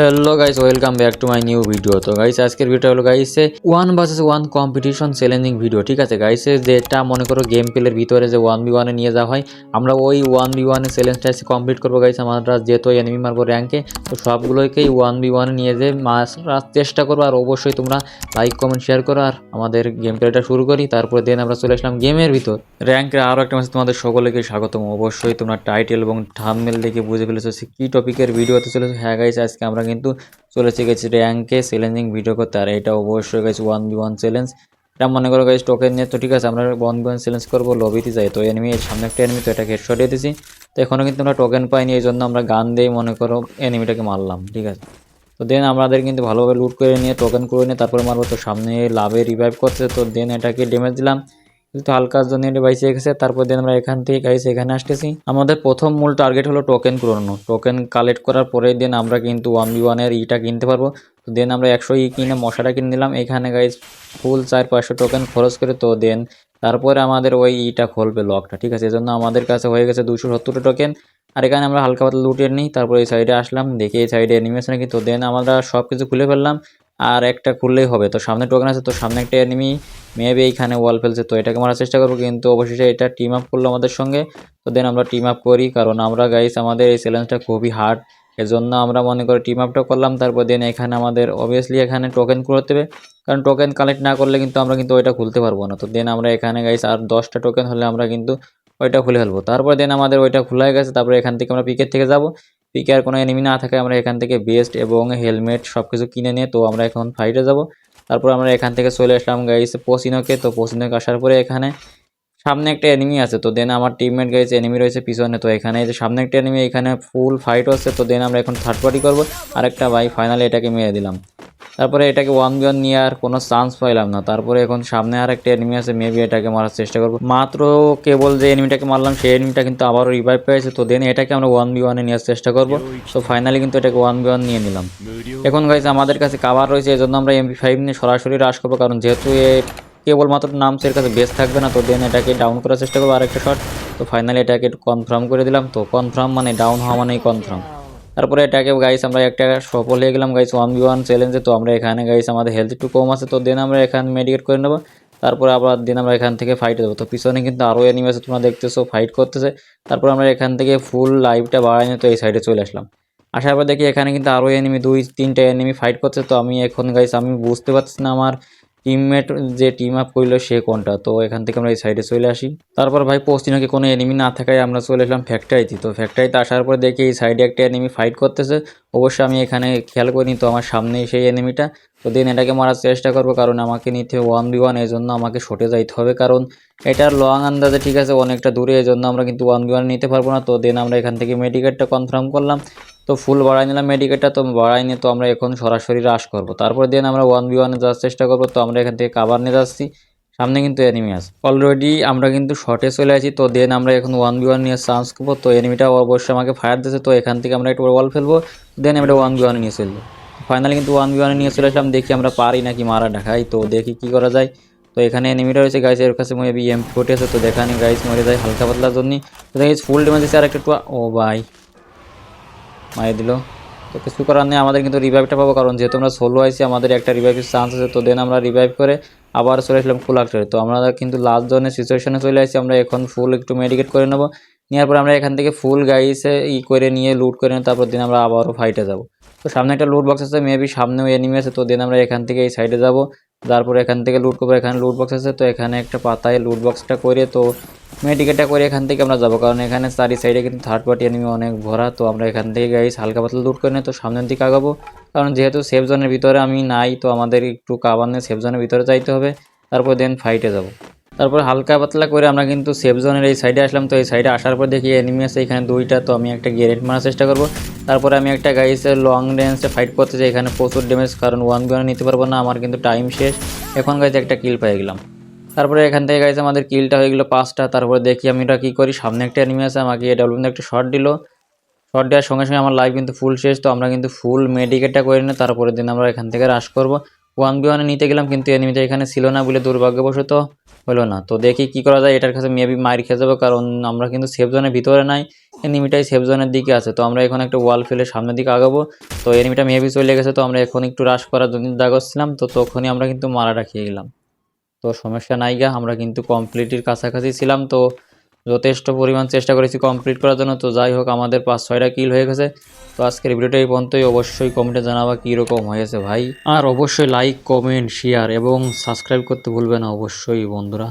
Hello guys welcome back to my new video তো guys আজকের video হলো গাইসে one versus one competition challenging video ঠিক আছে? গাইসে যেটা মনে করো গেম প্লের ভিতরে যে ওয়ান বি ওয়ানে নিয়ে যাওয়া হয়, আমরা ওই ওয়ান বি ওয়ানে চ্যালেঞ্জটা কমপ্লিট করব গাইস আমরা যেহেতু এনিমি মারবো র্যাঙ্কে তো সবগুলোকেই ওয়ান বি ওয়ানে নিয়ে যেয়ে মারার চেষ্টা করব, আর অবশ্যই তোমরা লাইক কমেন্ট শেয়ার করো, আর আমাদের গেম প্লেটা শুরু করি, তারপরে দেন আমরা চলে আসলাম গেমের ভিতর। র্যাঙ্কের আরও একটা ম্যাচে তোমাদের সকলকে স্বাগতম। অবশ্যই তোমরা টাইটেল এবং থাম্বনেল দেখে বুঝে ফেলেছো কী টপিকের ভিডিওতে চলেছে। হ্যাঁ গাইস আজকে আমরা কিন্তু চলেছে গেছি র্যাঙ্কে চ্যালেঞ্জিং ভিডিও করতে। আর এটা অবশ্যই গেছে ওয়ান বি ওয়ান চ্যালেঞ্জ এটা মনে করো গাইস টোকেন নিয়ে, তো ঠিক আছে, আমরা ওয়ান বি ওয়ান চ্যালেঞ্জ করব লবিতে যাই। তো এনিমি সামনে একটা এনিমি তো এটাকে হেডশট দিয়ে তো এখনও কিন্তু আমরা টোকেন পাইনি, এই জন্য আমরা গান দিয়ে মনে করো এনিমিটাকে মারলাম, ঠিক আছে? তো দেন আমাদের কিন্তু ভালোভাবে লুট করে নিয়ে টোকেন করে নিয়ে, তারপরে মারবো। তো সামনে লাভে রিভাইভ করছে, তো দেন এটাকে ড্যামেজ দিলাম। কিন্তু হালকার জন্য এটা বাইসে গেছে, তারপর দেন আমরা এখান থেকে গাইস এখানে আসতেছি। আমাদের প্রথম মূল টার্গেট হলো টোকেন কুড়ানো টোকেন কালেক্ট করার পরে দেন আমরা কিন্তু ওয়ান বি ওয়ানের ইটা কিনতে পারব। তো দেন আমরা একশো ই কিনে মশাটা কিনে নিলাম। এখানে গাইস ফুল চার পাঁচশো টোকেন খরচ করে তো দেন তারপরে আমাদের ওই ইটা খুলবে লকটা ঠিক আছে? এজন্য আমাদের কাছে হয়ে গেছে দুশো সত্তরটা টোকেন আর এখানে আমরা হালকা পাতলা লুটিয়ে নিই, তারপর এই সাইডে আসলাম, দেখি এই সাইডে অ্যানিমেশন কি? তো দেন আমরা সব কিছু খুলে ফেললাম। আর একটা খুললেই হবে। তো সামনে টোকেন আছে, তো সামনে একটা এনিমি মেবি এইখানে ওয়াল ফেলছে তো এটাকে মারার চেষ্টা করব, কিন্তু অবশেষে এটা টিম আপ করল আমাদের সঙ্গে। তো দেন আমরা টিম আপ করি, কারণ আমরা গাইস আমাদের এই চ্যালেঞ্জটা খুবই হার্ড এজন্য আমরা মনে করি টিম আপটা করলাম, তারপর দেন এখানে আমাদের অবভিয়াসলি এখানে টোকেন করতে হবে কারণ টোকেন কালেক্ট না করলে কিন্তু আমরা কিন্তু ওইটা খুলতে পারব না। তো দেন আমরা এখানে গাইস আর দশটা টোকেন হলে আমরা কিন্তু ওইটা খুলে ফেলব। তারপর দেন আমাদের ওইটা খোলা হয়ে গেছে, তারপরে এখান থেকে আমরা পিকের থেকে যাব। পিকে আর কোনো এনিমি না থাকে আমরা এখান থেকে বেস্ট এবং হেলমেট সব কিছু কিনে নিয়ে তো আমরা এখন ফাইটে যাব। তারপর আমরা এখান থেকে চলে আসলাম গাইস পসিনোকে তো পসিনোকে আসার পরে এখানে সামনে একটা এনিমি আছে। তো দেন আমার টিমমেট গাইছে এনিমি রয়েছে পিছনে। তো এখানে যে সামনে একটা এনিমি এখানে ফুল ফাইট হচ্ছে তো দেন আমরা এখন থার্ড পার্টি করব। আরেকটা ভাই ফাইনালি এটাকে মেরে দিলাম। তারপরে এটাকে ওয়ান বি ওয়ান আর কোনো চান্স পাইলাম না। তারপরে এখন সামনে আর একটা এনিমি আছে মেবি এটাকে মারার চেষ্টা করব। মাত্র কেবল যে এনিমিটাকে মারলাম, সেই এনিমিটা কিন্তু আবারও রিভাইভ পেয়েছে। তো দেন এটাকে আমরা ওয়ান বি ওয়ানে নেওয়ার চেষ্টা করব। তো ফাইনালি কিন্তু এটাকে ওয়ান বি ওয়ান নিয়ে নিলাম। এখন গাইছে আমাদের কাছে কাভার রয়েছে এই জন্য আমরা এমপি ফাইভ নিয়ে সরাসরি রাশ করব। কারণ যেহেতু এ কেবলমাত্র নামস এর কাছে বেস থাকবে না, তো দেন এটাকে ডাউন করার চেষ্টা করব আরেকটা শট তো ফাইনালি এটাকে কনফার্ম করে দিলাম। তো কনফার্ম মানে ডাউন হওয়া মানেই কনফার্ম তারপরে এটাকে গাইস আমরা একটা সফল হয়ে গেলাম গাইস ওয়ান বি ওয়ান চ্যালেঞ্জে তো আমরা এখানে গাইস আমাদের হেলথ একটু কম আছে, তো দেন আমরা এখানে মেডিকেট করে নেব। তারপরে আবার দিন আমরা এখান থেকে ফাইট দেবো। তো পিছনে কিন্তু আরও এনিমি আছে, তোমরা দেখতেছো ফাইট করতেছে। তারপর আমরা এখান থেকে ফুল লাইভটা বাড়াই তো এই সাইডে চলে আসলাম। আসার পর দেখি এখানে কিন্তু আরও এনিমি দুই, তিনটা এনিমি ফাইট করছে তো আমি এখন গাইস আমি বুঝতে পারছি না আমার টিমমেট যে টিম আপ করল সে কোনটা? তো এখান থেকে আমরা এই সাইডে চলে আসি। তারপর ভাই পশ্চিমকে কোনো এনিমি না থাকায় আমরা চলে এলাম ফ্যাক্টরিতে তো ফ্যাক্টরিতে আসার পর দেখি এই সাইডে একটা এনিমি ফাইট করতেছে। অবশ্যই আমি এখানে খেয়াল করিনি, তো আমার সামনেই সেই এনিমিটা তো দিন এটাকে মারার চেষ্টা করব, কারণ আমাকে নিতে ওয়ান বি ওয়ান এই জন্য আমাকে শটে যাইতে হবে। কারণ এটার লং আন্দাজে ঠিক আছে, অনেকটা দূরে এই জন্য আমরা কিন্তু ওয়ান বি ওয়ান নিতে পারব না। তো দেন আমরা এখান থেকে মেডিকেটটা কনফার্ম করলাম। তো ফুল বাড়াই নিলাম মেডিকেটটা তো বাড়াই নিয়ে তো আমরা এখন সরাসরি রাশ করব। তারপর দেন আমরা ওয়ান বি ওয়ানে যাওয়ার চেষ্টা করব, তো আমরা এখান থেকে কাবার নিয়ে যাচ্ছি। সামনে কিন্তু এনিমি আছে। অলরেডি আমরা কিন্তু শর্টে চলে আসি তো দেন আমরা এখন ওয়ান বি ওয়ান নিয়ে চান্স করব। তো এনিমিটা অবশ্যই আমাকে ফায়ার দিয়েছে, তো এখান থেকে আমরা একটু ওয়াল ফেলব দেন আমরা ওয়ান বি ওয়ানে নিয়ে চলবো। ফাইনালি কিন্তু ওয়ান বি ওয়ানে নিয়ে চলে আসলাম, দেখি আমরা পারি নাকি মারা ঢাকাই তো দেখি কি করা যায়। তো এখানে এনিমিটা রয়েছে গাইস এর কাছে মেবি এম ফোর্টি আছে, তো দেখানি গাইস মরে যায় হালকা পাতলার জন্য। তো দেখি ফুল ড্যামেজ দিচ্ছে আর একটা, ও ভাই। মারিয়ে দিল। তো কিছু করার নেই, আমাদের কিন্তু রিভাইভটা পাবো, কারণ যেহেতু আমরা সোলো আইসি আমাদের একটা রিভাইভের চান্স আছে, তো দেন আমরা রিভাইভ করে আবার চলে আসলাম ফুল আক্টারে তো আমরা কিন্তু লাস্ট জনের সিচুয়েশনে চলে আসি আমরা এখন ফুল একটু মেডিকেট করে নেব। নেওয়ার পর আমরা এখান থেকে ফুল গাইসে ই করে নিয়ে লুট করে নিয়ে, তারপর দিন আমরা আবারও ফাইটে যাব। তো সামনে একটা লুট বক্স আছে মেবি সামনেও এনিমি আছে, তো দেন আমরা এখান থেকে এই সাইডে যাব। তারপর এখান থেকে লুট করব, এখানে লুট বক্স আছে, তো এখানে একটা পাতায় লুট বক্সটা করে, তো মেডিকেটটা করে এখান থেকে আমরা যাব। কারণ এখানে চারি সাইডে কিন্তু থার্ড পার্টি এনিমি অনেক ভরা, তো আমরা এখান থেকে গাইস হালকা পাতলা লুট করে তো সামনের দিকে আগাবো। কারণ যেহেতু সেফ জোনের ভিতরে আমি নাই, তো আমাদের একটু কাবার নিয়ে সেফ জোনের ভিতরে যাইতে হবে, তারপর দেন ফাইটে যাব। তারপর হালকা পাতলা করে আমরা কিন্তু সেফ জোনের এই সাইডে আসলাম। তো এই সাইডে আসার পর দেখি এনিমি আছে এখানে দুইটা, তো আমি একটা গ্রেনেড মারার চেষ্টা করব। তারপরে আমি একটা গাইসের লং রেঞ্জে ফাইট করতে চাই, এখানে প্রচুর ড্যামেজ কারণ ওয়ান বি নিতে পারব না, আমার কিন্তু টাইম শেষ। এখন গাইছে একটা কিল পেয়ে গেলাম। তারপরে এখান থেকে গাইছে আমাদের কিলটা হয়ে গেলো পাঁচটা, তারপরে দেখি আমি এটা কী করি, সামনে একটা এনিমি আছে, আমাকে ডাব্লিউ একটা শট দিল। শট দেওয়ার সঙ্গে সঙ্গে আমার লাইফ কিন্তু ফুল শেষ, তো আমরা কিন্তু ফুল মেডিকেটটা করে নিই তারপরে দিন আমরা এখান থেকে রাশ করব। ওয়ান বি ওয়ানে নিতে গেলাম, কিন্তু এনিমিটা এখানে ছিল না বলে দুর্ভাগ্যবশত হলো না। তো দেখি কি করা যায়, এটার কাছে মেবি মার খেয়ে যাব, কারণ আমরা কিন্তু সেফ জোনের ভিতরে নাই। এনিমিটাই সেফ জোনের দিকে আছে, তো আমরা এখন একটা ওয়াল ফেলে সামনের দিকে আগাবো। তো এনিমিটা মেবি চলে গেছে, তো আমরা এখন একটু রাশ করার জন্য দাগছিলাম তো তখনই আমরা কিন্তু মারাটা খেয়ে গেলাম। তো সমস্যা নাই গা, আমরা কিন্তু কমপ্লিটের কাছাকাছি ছিলাম, তো যথেষ্ট পরিমাণ চেষ্টা করেছি কমপ্লিট করার জন্য। তো যাই হোক, আমাদের পাঁচ ছয়টা কিল হয়ে গেছে। তো আজকের ভিডিওটা এই পর্যন্তই। অবশ্যই কমেন্টে জানাবা কীরকম হয়েছে ভাই। আর অবশ্যই লাইক কমেন্ট শেয়ার এবং সাবস্ক্রাইব করতে ভুলবে না অবশ্যই বন্ধুরা।